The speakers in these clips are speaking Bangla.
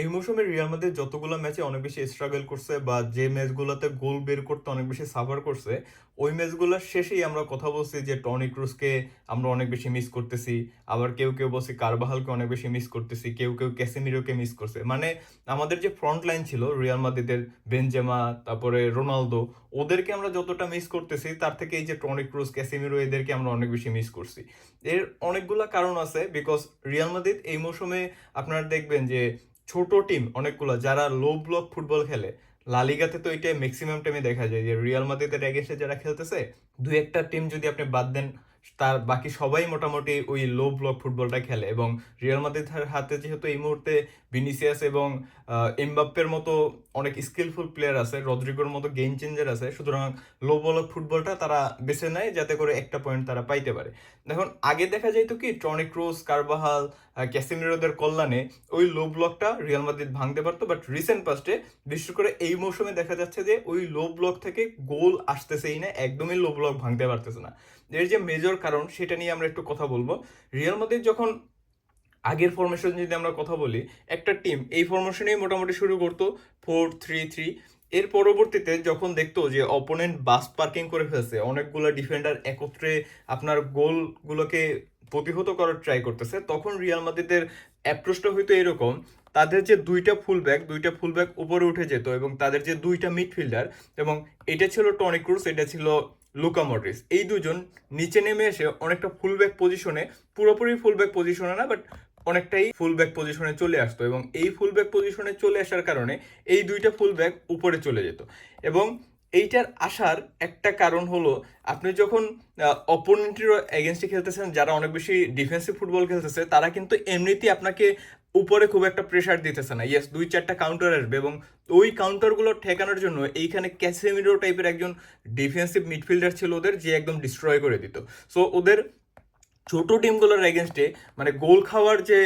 এই মৌসুমে রিয়াল মাদ্রিদ যতগুলো ম্যাচে অনেক বেশি স্ট্রাগল করছে বা যে ম্যাচগুলোতে গোল বের করতে অনেক বেশি সাফার করছে, ওই ম্যাচগুলোর শেষেই আমরা কথা বলছি যে টনি ক্রুজকে আমরা অনেক বেশি মিস করতেছি, আবার কেউ কেউ বলছি কারবাহালকে অনেক বেশি মিস করতেছি, কেউ কেউ ক্যাসেমিরোকে মিস করছে। মানে আমাদের যে ফ্রন্ট লাইন ছিল রিয়াল মাদ্রিদের বেনজেমা তারপরে রোনালদো ওদেরকে আমরা যতটা মিস করতেছি, তার থেকে এই যে টনি ক্রুজ ক্যাসেমিরো এদেরকে আমরা অনেক বেশি মিস করছি। এর অনেকগুলা কারণ আছে বিকজ রিয়াল মাদ্রিদ এই মৌসুমে আপনারা দেখবেন যে ছোট টিম অনেকগুলো যারা লো ব্লক ফুটবল খেলে লালিগাতে তো এটা ম্যাক্সিমাম টাইমে দেখা যায়। যে রিয়াল মাদ্রিদের এগেস্টে যারা খেলতেছে দু একটা টিম যদি আপনি বাদ দেন তার বাকি সবাই মোটামুটি ওই লো ব্লক ফুটবলটা খেলে এবং রিয়াল মাদ্রিদের হাতে যেহেতু এই মুহূর্তে ভিনিসিয়াস এবং এমবাপ্পের মতো অনেক স্কিলফুল প্লেয়ার আছে রদ্রিগোর মতো গেম চেঞ্জার আছে, সুতরাং লো ব্লক ফুটবলটা তারা বেছে নেয় যাতে করে একটা পয়েন্ট তারা পাইতে পারে। দেখুন, আগে দেখা যাইতো কি টনিক ক্রুজ কারবাহাল ক্যাসিমিরোদের কল্যাণে ওই লো ব্লকটা রিয়াল মাদ্রিদ ভাঙতে পারতো বাট রিসেন্ট পাস্টে বিশেষ করে এই মৌসুমে দেখা যাচ্ছে যে ওই লো ব্লক থেকে গোল আসতেছেই না, একদমই লো ব্লক ভাঙতে পারতেছে না। এর যে মেজর কারণ সেটা নিয়ে আমরা একটু কথা বলব। রিয়াল মাদ্রিদ যখন আগের ফরমেশন যদি আমরা কথা বলি, একটা টিম এই ফরমেশনেই মোটামুটি শুরু করতো ফোর থ্রি থ্রি এর পরবর্তীতে যখন দেখতো যে অপোনেন্ট বাস পার্কিং করে ফেলছে, অনেকগুলো ডিফেন্ডার একত্রে আপনার গোলগুলোকে প্রতিহত করার ট্রাই করতেছে, তখন রিয়াল মাদ্রিদের অ্যাপ্রোচটা হয়তো এরকম, তাদের যে দুইটা ফুল ব্যাক দুইটা ফুল ব্যাক উপরে উঠে যেত এবং তাদের যে দুইটা মিডফিল্ডার এবং এটা ছিল টনি ক্রুজ এটা ছিল লুকা মডরিস এই দুজন নিচে নেমে এসে অনেকটা ফুল ব্যাক পজিশনে পুরোপুরি ফুল ব্যাক পজিশনে না বাট অনেকটাই ফুল ব্যাক পজিশনে চলে আসতো এবং এই ফুল ব্যাক পজিশনে চলে আসার কারণে এই দুইটা ফুল ব্যাক উপরে চলে যেত। এবং এইটার আসার একটা কারণ হলো, আপনি যখন অপোনেন্টের এগেনস্টে খেলতেছেন, যারা অনেক বেশি ডিফেন্সিভ ফুটবল খেলতেছে, তারা কিন্তু এমনিতেই আপনাকে উপরে খুব একটা প্রেশার দিতেছে না। ইয়েস দুই চারটা কাউন্টার আসবে এবং ওই কাউন্টারগুলো ঠেকানোর জন্য এইখানে ক্যাসেমিরো টাইপের একজন ডিফেন্সিভ মিডফিল্ডার ছিল ওদের, যে একদম ডিস্ট্রয় করে দিত। সো ওদের ছোট টিমগুলোর এগেনস্টে মানে গোল খাওয়ার যে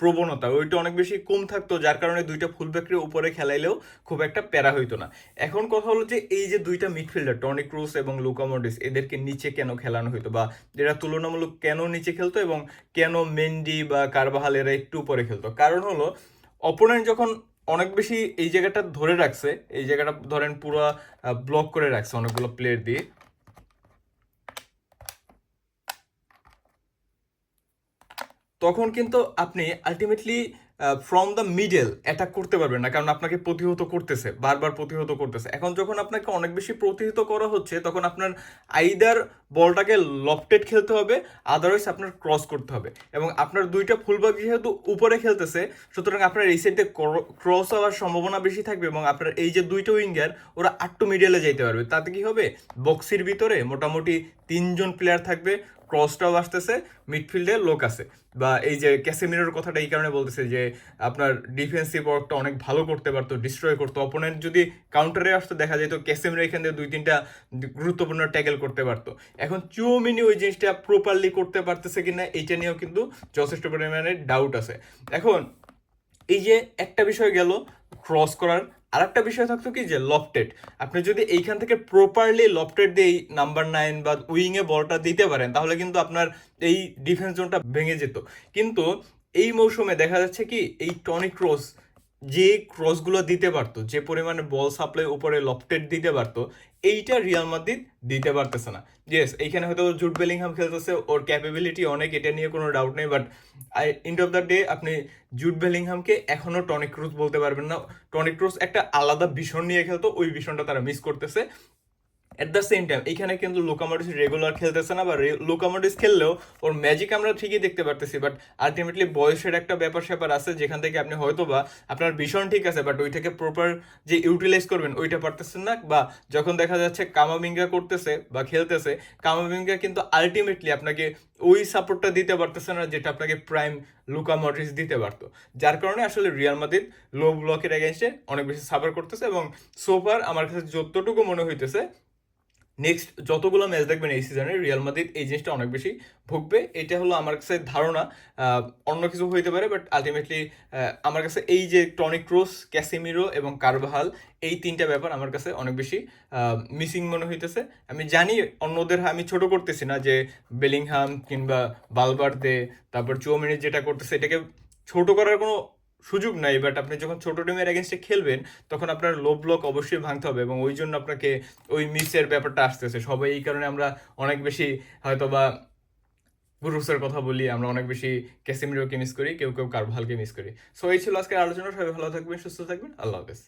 প্রবণতা, ওইটা অনেক বেশি কম থাকতো, যার কারণে দুইটা ফুলব্যাকের উপরে খেলাইলেও খুব একটা প্যারা হইতো না। এখন কথা হলো যে এই যে দুইটা মিডফিল্ডার টনি ক্রুস এবং লুকামোডিস এদেরকে নিচে কেন খেলানো হইতো? বা এরা তুলনামূলক কেন নিচে খেলতো এবং কেন মেন্ডি বা কারবাহাল এরা একটু উপরে খেলতো? কারণ হলো অপোনেন্ট যখন অনেক বেশি এই জায়গাটা ধরে রাখছে, এই জায়গাটা ধরেন পুরো ব্লক করে রাখছে অনেকগুলো প্লেয়ার দিয়ে তখন কিন্তু আপনি ultimately from the middle attack করতে পারবেন না, কারণ আপনাকে প্রতিহত করতেছে, বারবার প্রতিহত করতেছে। এখন যখন আপনাকে অনেক বেশি প্রতিহত করা হচ্ছে, তখন আপনার আইদার বলটাকে লফটেড খেলতে হবে আদারওয়াইজ আপনার ক্রস করতে হবে। এবং আপনার দুইটা ফুলবাগ যেহেতু উপরে খেলতেছে, সুতরাং আপনার এই সাইডে ক্রস হওয়ার সম্ভাবনা বেশি থাকবে এবং আপনার এই যে দুইটা উইঙ্গার ওরা আটটু মিডলে যাইতে পারবে। তাতে কি হবে? বক্সির ভিতরে মোটামুটি তিনজন প্লেয়ার থাকবে ক্রসটাও আসতেছে মিডফিল্ডে লোক আছে। বা এই যে ক্যাসেমিরোর কথাটা এই কারণে বলতেছে যে, আপনার ডিফেন্সিভ ওয়ার্কটা অনেক ভালো করতে পারতো ডিস্ট্রয় করতো। অপোনেন্ট যদি কাউন্টারে আসতো, দেখা যেত ক্যাসেমিরো এখান থেকে দুই তিনটা গুরুত্বপূর্ণ ট্যাকেল করতে পারতো। এখন চুমিনি ওই জিনিসটা প্রপারলি করতে পারতেছে কিনা এইটা নিয়েও কিন্তু যথেষ্ট পরিমাণে ডাউট আছে। এখন, এই যে একটা বিষয় গেল ক্রস করার আর একটা বিষয় থাকতো কি যে লফটেড আপনি যদি এইখান থেকে প্রপারলি লফটেড দিয়ে নাম্বার নাইন বা উইংয়ে বলটা দিতে পারেন, তাহলে কিন্তু আপনার এই ডিফেন্স জোনটা ভেঙে যেত। কিন্তু এই মৌসুমে দেখা যাচ্ছে কি, এই টনি ক্রস যে ক্রসগুলো দিতে পারতো, যে পরিমাণে বল সাপ্লাই উপরে লফটেড দিতে পারতো, এইটা রিয়াল মাদ্রিদ দিতে পারতেছে না। ইয়েস এইখানে হয়তো জুট বেলিংহাম খেলতেছে, ওর ক্যাপাবিলিটি অনেক, এটা নিয়ে কোনো ডাউট নেই but end of the day আপনি জুট বেলিংহামকে এখনও টনিক ক্রুজ বলতে পারবেন না। টনিক ক্রুজ একটা আলাদা ভীষণ নিয়ে খেলতো, ওই ভীষণটা তারা মিস করতেছে। এট দ্য সেম টাইম এখানে কিন্তু লোকামোডিস রেগুলার খেলতেছে না, বা লোকামোডিস খেললেও ওর ম্যাজিক আমরা ঠিকই দেখতে পারতেছি বাট আলটিমেটলি বয়সের একটা ব্যাপার স্যাপার আছে, যেখান থেকে আপনি হয়তো বা আপনার ভীষণ ঠিক আছে বাট ওইটাকে প্রপার যে ইউটিলাইজ করবেন, ওইটা পারতেছেন না, বা যখন দেখা যাচ্ছে কামাবিঙ্গা করতেছে বা খেলতেছে কামাবিঙ্গা কিন্তু আলটিমেটলি আপনাকে ওই সাপোর্টটা দিতে পারতেছে না, যেটা আপনাকে প্রাইম লুকা মডরিস দিতে পারতো। যার কারণে আসলে রিয়াল মাদ্রিদ লো ব্লকের এগেনস্টে অনেক বেশি সাফার করতেছে, এবং সোফার আমার কাছে যতটুকু মনে হইতেছে নেক্সট যতগুলো ম্যাচ দেখবেন এই সিজনে রিয়াল মাদ্রিদ এই জিনিসটা অনেক বেশি ভুগবে। এটা হলো আমার কাছে ধারণা। অন্য কিছু হইতে পারে বাট আলটিমেটলি আমার কাছে এই যে টনিক ক্রোস ক্যাসিমিরো এবং কারবাহাল এই তিনটা ব্যাপার আমার কাছে অনেক বেশি মিসিং মনে হইতেছে। আমি জানি অন্যদের, আমি ছোট করতেছি না যে বেলিংহাম কিংবা বালবার্দে তারপর চৌমিনি যেটা করতেছে, এটাকে ছোট করার কোনো সুযোগ নাই বাট আপনি যখন ছোট টিমের এগেনস্টে খেলবেন, তখন আপনার লো ব্লক অবশ্যই ভাঙতে হবে এবং ওই জন্য আপনাকে ওই মিসের ব্যাপারটা আসতেছে। সবাই এই কারণে আমরা অনেক বেশি হয়তো বা গুরুসের কথা বলি, আমরা অনেক বেশি ক্যাসিমিরোকে মিস করি, কেউ কেউ কারভালকে মিস করি। সো এই ছিল আজকের আলোচনা, সবাই ভালো থাকবেন, সুস্থ থাকবেন, আল্লাহ হাফেজ।